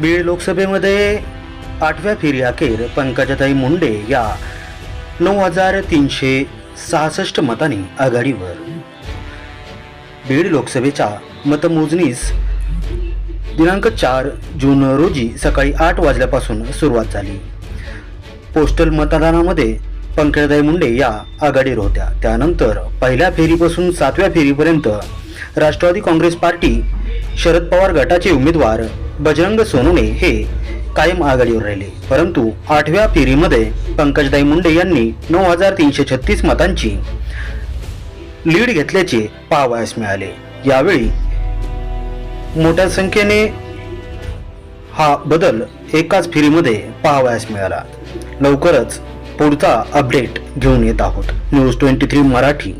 बीड लोकसभेमध्ये आठव्या फेरी अखेर पंकजाताई मुंडे या नऊ हजार तीनशे सहासष्ट मतांनी आघाडीवर. बीड लोकसभेच्या मतमोजणीस दिनांक चार जून रोजी सकाळी आठ वाजल्यापासून सुरुवात झाली. पोस्टल मतदानामध्ये पंकजाताई मुंडे या आघाडीवर होत्या. त्यानंतर पहिल्या फेरीपासून सातव्या फेरीपर्यंत राष्ट्रवादी काँग्रेस पार्टी शरद पवार गटाचे उमेदवार बजरंग सोनूने हे कायम आघाडीवर राहिले. परंतु आठव्या फेरीमध्ये पंकजदाई मुंडे यांनी नऊ हजार तीनशे छत्तीस मतांची लीड घेतल्याचे पाहावयास मिळाले. यावेळी मोठ्या संख्येने हा बदल एकाच फेरीमध्ये पाहावयास मिळाला. लवकरच पुढचा अपडेट घेऊन येत आहोत. News twenty three Marathi.